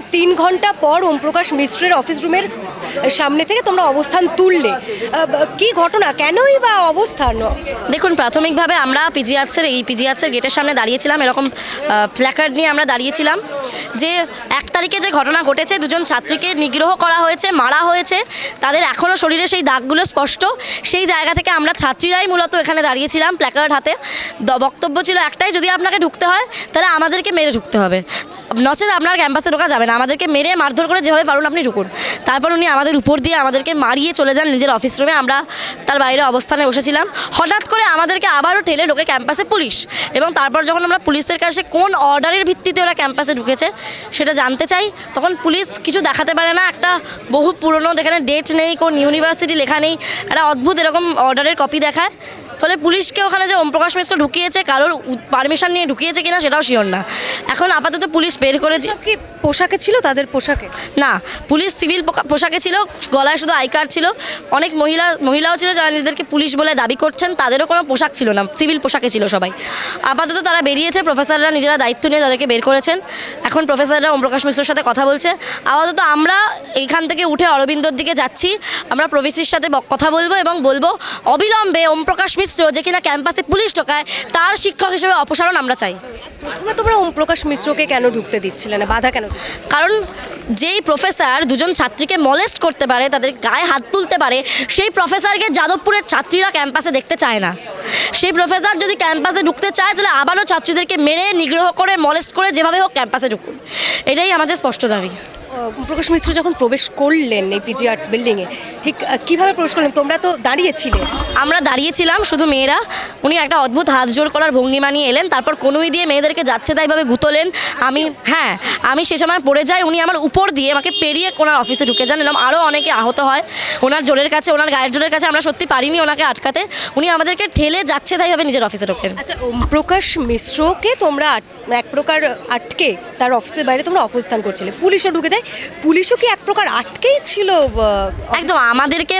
প্রায় তিন ঘণ্টা পর ওমপ্রকাশ মিশ্রের অফিস রুমের সামনে থেকে তোমরা অবস্থান তুললে। কি ঘটনা? কেনই বা অবস্থান দেখুন, প্রাথমিকভাবে আমরা পিজিআর্সের এই পিজিআর্সের গেটের সামনে দাঁড়িয়েছিলাম, এরকম প্ল্যাকার্ড নিয়ে আমরা দাঁড়িয়েছিলাম, যে এক তারিখে যে ঘটনা ঘটেছে, দুজন ছাত্রীকে নিগ্রহ করা হয়েছে, মারা হয়েছে, তাদের এখনও শরীরে সেই দাগগুলো স্পষ্ট, সেই জায়গা থেকে আমরা ছাত্রীরাই মূলত এখানে দাঁড়িয়েছিলাম প্ল্যাকার্ড হাতে। বক্তব্য ছিল একটাই, যদি আপনাকে ঢুকতে হয়, তাহলে আমাদেরকে মেরে ঢুকতে হবে। নচেত আপনার ক্যাম্পাসে ঢোকা যাবে না। আমাদেরকে মেরে মারধর করে যেভাবে পারুন আপনি ঢুকুন। তারপর উনি আমাদের উপর দিয়ে আমাদেরকে মারিয়ে চলে যান নিজের অফিস রুমে আমরা তার বাইরে অবস্থানে বসেছিলাম। হঠাৎ করে আমাদেরকে আবারও ঠেলে ঢোকে ক্যাম্পাসে পুলিশ। এবং তারপর যখন আমরা পুলিশের কাছে কোন অর্ডারের ভিত্তিতে ওরা ক্যাম্পাসে ঢুকেছে সেটা জানতে চাই, তখন পুলিশ কিছু দেখাতে পারে না। একটা বহু পুরনো, যেখানে ডেট নেই, কোন ইউনিভার্সিটি লেখা নেই। একটা অদ্ভুত এরকম অর্ডারের কপি দেখায়। ফলে পুলিশকে ওখানে যে ওমপ্রকাশ মিশ্র ঢুকিয়েছে কারোর পারমিশন নিয়ে ঢুকিয়েছে কিনা সেটাও শিওর না। এখন আপাতত পুলিশ বের করে কি পোশাকে ছিল তাদের পোশাকে? না পুলিশ সিভিল পোশাকে ছিল গলায় শুধু আই কার্ড ছিল। অনেক মহিলা মহিলাও ছিল যারা নিজেদেরকে পুলিশ বলে দাবি করছেন তাদেরও কোনো পোশাক ছিল না সিভিল পোশাকে ছিল সবাই। আপাতত তারা বেরিয়েছে প্রফেসররা নিজেরা দায়িত্ব নিয়ে তাদেরকে বের করেছেন। এখন প্রফেসররা ওমপ্রকাশ মিশ্রর সাথে কথা বলছে। আপাতত আমরা এইখান থেকে উঠে অরবিন্দর দিকে যাচ্ছি। আমরা প্রভিসির সাথে কথা বলব এবং বলব অবিলম্বে ওমপ্রকাশ মিশ্র যে কিনা ক্যাম্পাসে পুলিশ ঢোকায় তার শিক্ষক হিসেবে অপসারণ আমরা চাই। প্রথমে তোমরা ওমপ্রকাশ মিশ্রকে কেন ঢুকতে দিচ্ছিলে না? বাধা কেন কারণ যেই প্রফেসর দুজন ছাত্রীকে মলেস্ট করতে পারে তাদের গায়ে হাত তুলতে পারে সেই প্রফেসরকে যাদবপুরের ছাত্রীরা ক্যাম্পাসে দেখতে চায় না। সেই প্রফেসর যদি ক্যাম্পাসে ঢুকতে চায় তাহলে আবারও ছাত্রীদেরকে মেরে নিগ্রহ করে মলেস্ট করে যেভাবে হোক ক্যাম্পাসে ঢুকুন। এটাই আমাদের স্পষ্ট দাবি। প্রকাশ মিশ্র যখন প্রবেশ করলেন এই পিজি আর্টস বিল্ডিংয়ে ঠিক কীভাবে প্রবেশ করলেন? তোমরা তো দাঁড়িয়েছিলে। আমরা দাঁড়িয়েছিলাম শুধু মেয়েরা। উনি একটা অদ্ভুত হাত জোর করার ভঙ্গিমা নিয়ে এলেন তারপর কনুই দিয়ে মেয়েদেরকে যাচ্ছে তাইভাবে গুতলেন। আমি হ্যাঁ আমি সে সময় পড়ে যাই উনি আমার উপর দিয়ে আমাকে পেরিয়ে ওনার অফিসে ঢুকে যান এবং আরও অনেকে আহত হয়। ওনার জোরের কাছে ওনার গায়ের জোরের কাছে আমরা সত্যি পারিনি ওনাকে আটকাতে। উনি আমাদেরকে ঠেলে যাচ্ছে তাইভাবে নিজের অফিসে ঢোকেন। আচ্ছা ওমপ্রকাশ মিশ্রকে তোমরা এক প্রকার আটকে তার অফিসের বাইরে তোমরা অবস্থান করছিলে। পুলিশও ঢুকে যায় পুলিশও কি এক প্রকার আটকেই ছিল একদম আমাদেরকে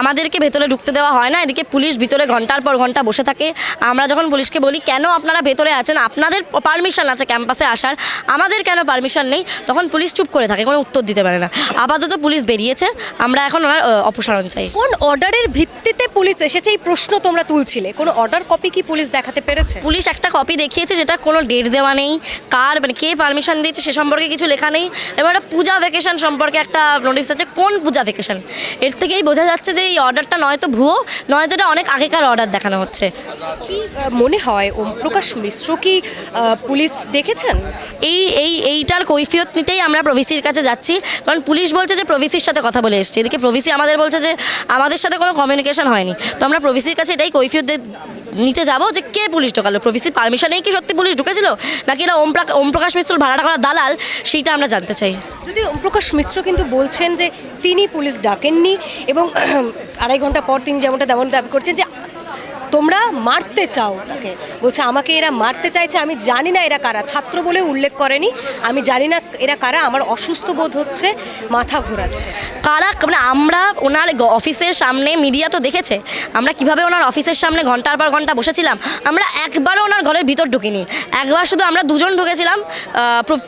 আমাদেরকে ভেতরে ঢুকতে দেওয়া হয় না। এদিকে পুলিশ ভিতরে ঘণ্টার পর ঘণ্টা বসে থাকে। আমরা যখন পুলিশকে বলি কেন আপনারা ভেতরে আছেন? আপনাদের পারমিশন আছে ক্যাম্পাসে আসার। আমাদের কেন পারমিশন নেই? তখন পুলিশ চুপ করে থাকে কোনো উত্তর দিতে পারে না। আপাতত পুলিশ বেরিয়েছে। আমরা এখন ওনার অপসারণ চাই। কোন অর্ডারের ভিত্তিতে পুলিশ এসেছে? এই প্রশ্ন তোমরা তুলছিলে। কোনো অর্ডার কপি কি পুলিশ দেখাতে পেরেছে? পুলিশ একটা কপি দেখিয়েছে যেটা কোনো ডেট দেওয়া নেই। কার মানে কে পারমিশন দিয়েছে সে সম্পর্কে কিছু লেখা নেই। এবার একটা পূজা ভ্যাকেশন সম্পর্কে একটা নোটিশ আছে। কোন পূজা ভ্যাকেশন এর থেকেই বোঝা যাচ্ছে যে এই অর্ডারটা নয়তো ভুয়ো নয়তো এটা অনেক আগেকার অর্ডার দেখানো হচ্ছে। কি মনে হয় ওম প্রকাশ মিশ্র কি পুলিশ ডেকেছেন এই এই এইটার কৈফিয়ত নিতেই আমরা প্রভিসির কাছে যাচ্ছি। কারণ পুলিশ বলছে যে প্রভিসির সাথে কথা বলে এসছে। এদিকে প্রভিসি আমাদের বলছে যে আমাদের সাথে কোনো কমিউনিকেশন হয়নি। তো আমরা প্রভিসির কাছে এটাই কৈফিয়ত দে- নিতে যাব যে কে পুলিশ ঢোকালো? প্রভিসির পারমিশনেই কি সত্যি পুলিশ ঢুকেছিল? নাকি এটা ওম প্রকাশ ওম প্রকাশ মিশ্র ভাড়াটা করা দালাল? সেইটা আমরা জানতে চাই। যদি ওমপ্রকাশ মিশ্র কিন্তু বলছেন যে তিনি পুলিশ ডাকেননি এবং আড়াই ঘণ্টা পর তিনি যেমনটা তেমন দাবি করছেন যে তোমরা মারতে চাও তাকে। বলছে, আমাকে এরা মারতে চাইছে, আমি জানি না এরা কারা। ছাত্র বলে উল্লেখ করেনি। আমি জানি না এরা কারা, আমার অসুস্থ বোধ হচ্ছে, মাথা ঘোরাচ্ছে। কারা? মানে আমরা ওনার অফিসের সামনে মিডিয়া তো দেখেছে। আমরা কীভাবে ওনার অফিসের সামনে ঘণ্টার পর ঘণ্টা বসেছিলাম, আমরা একবারও ওনার ঘরের ভিতর ঢুকিনি। একবার শুধু আমরা দুজন ঢুকেছিলাম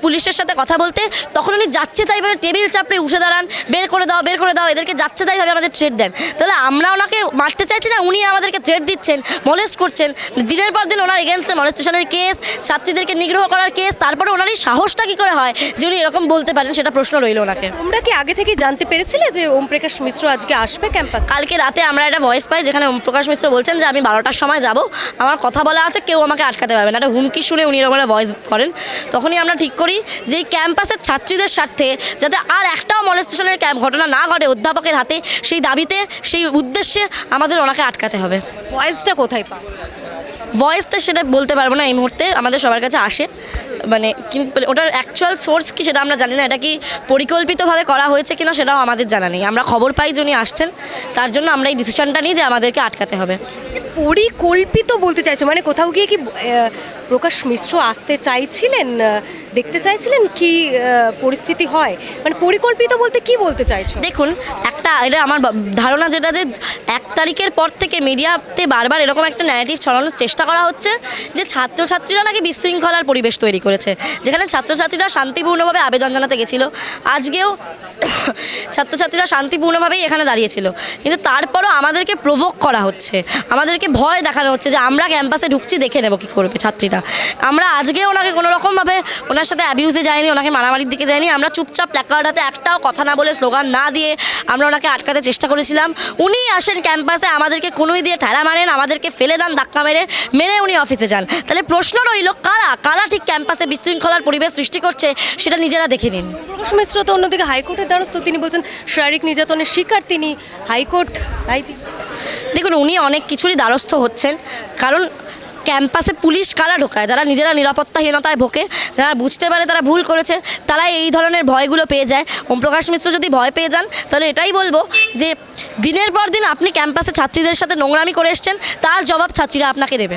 পুলিশের সাথে কথা বলতে। তখন উনি যাচ্ছে তাইভাবে টেবিল চাপড়ে উঠে দাঁড়ান, বের করে দাও, বের করে দাও, এদেরকে যাচ্ছে তাইভাবে আমাদের থ্রেড দেন। তাহলে আমরা ওনাকে মারতে চাইছি না, উনি আমাদেরকে থ্রেড দিচ্ছেন। মলেস্ট করছেন। দিনের পর দিন ওনার এগেনস্টে মলেস্টেশনের কেস ছাত্রীদেরকে নিগ্রহ করার কেস তারপরে ওনার এই সাহসটা কী করে হয় যে উনি এরকম বলতে পারেন সেটা প্রশ্ন রইল ওনাকে। তোমরা কি আগে থেকে জানতে পেরেছিলে যে ওমপ্রকাশ মিশ্র আজকে আসবে ক্যাম্পাস কালকে রাতে আমরা একটা ভয়েস পাই যেখানে ওম প্রকাশ মিশ্র বলছেন যে আমি বারোটার সময় যাব। আমার কথা বলা আছে কেউ আমাকে আটকাতে পারবে না। একটা হুমকি শুনে উনি এরকম ভয়েস করেন। তখনই আমরা ঠিক করি যে ক্যাম্পাসের ছাত্রীদের স্বার্থে যাতে আর একটাও মলেস্টেশনের ক্যাম্প ঘটনা না ঘটে অধ্যাপকের হাতে সেই দাবিতে সেই উদ্দেশ্যে আমাদের ওনাকে আটকাতে হবে। ভয়েসটা কোথায় পাও ভয়েসটা সেটা বলতে পারব না এই মুহূর্তে, আমাদের সবার কাছে আসে। মানে কিন্তু ওটার অ্যাকচুয়াল সোর্স কি সেটা আমরা জানি না, এটা কি পরিকল্পিতভাবে করা হয়েছে কিনা সেটাও আমাদের জানা নেই। আমরা খবর পাই যিনি আসছেন, তার জন্য আমরা এই ডিসিশনটা নিই যে আমাদেরকে আটকাতে হবে। পরিকল্পিত বলতে চাইছো? মানে কোথাও গিয়ে কি প্রকাশ মিশ্র আসতে চাইছিলেন? দেখতে চাইছিলেন কি পরিস্থিতি হয়? মানে পরিকল্পিত বলতে কি বলতে চাইছো? দেখুন, একটা এটা আমার ধারণা যেটা যে, এক তারিখের পর থেকে মিডিয়াতে বারবার এরকম একটা ন্যারেটিভ ছড়ানোর চেষ্টা করা হচ্ছে যে, ছাত্রছাত্রীরা নাকি বিশৃঙ্খলার পরিবেশ তৈরি করেছে। যেখানে ছাত্রছাত্রীরা শান্তিপূর্ণভাবে আবেদন জানাতে গেছিল। আজকেও ছাত্রছাত্রীরা শান্তিপূর্ণভাবেই এখানে দাঁড়িয়েছিল। কিন্তু তারপরও আমাদেরকে প্রভোগ করা হচ্ছে। আমাদেরকে ভয় দেখানো হচ্ছে যে আমরা ক্যাম্পাসে ঢুকছি, দেখে নেব কী করবে ছাত্রীরা। আমরা আজকে ওনাকে কোনো রকমভাবে ওনার সাথে অ্যাবিউজে যাইনি, ওনাকে মারামারির দিকে যাইনি, আমরা চুপচাপ প্ল্যাকার্ড হাতে একটাও কথা না বলে স্লোগান না দিয়ে আমরা ওনাকে আটকাতে চেষ্টা করেছিলাম। উনি আসেন ক্যাম্পাসে, আমাদেরকে কোনোই দিয়ে ঠেলা মারেন, আমাদেরকে ফেলে দেন, ধাক্কা মেরে মেরে উনি অফিসে যান। তাহলে প্রশ্ন রইল, কারা কারা ঠিক ক্যাম্পাসে বিশৃঙ্খলার পরিবেশ সৃষ্টি করছে সেটা নিজেরা দেখে নিন। প্রকাশ মিশ্র তো অন্যদিকে হাইকোর্টের দ্বারস্থ, তিনি বলছেন শারীরিক নির্যাতনের শিকার তিনি, হাইকোর্ট রায় দেখুন, উনি অনেক কিছুরই দ্বারস্থ হচ্ছেন। কারণ ক্যাম্পাসে পুলিশ কারা ঢোকায়? যারা নিজেরা নিরাপত্তাহীনতায় ভোকে যারা বুঝতে পারে তারা ভুল করেছে তারা এই ধরনের ভয়গুলো পেয়ে যায়। ওম প্রকাশ মিশ্র যদি ভয় পেয়ে যান, তাহলে এটাই বলব যে, দিনের পর দিন আপনি ক্যাম্পাসে ছাত্রীদের সাথে নোংরামি করে এসছেন, তার জবাব ছাত্রীরা আপনাকে দেবে।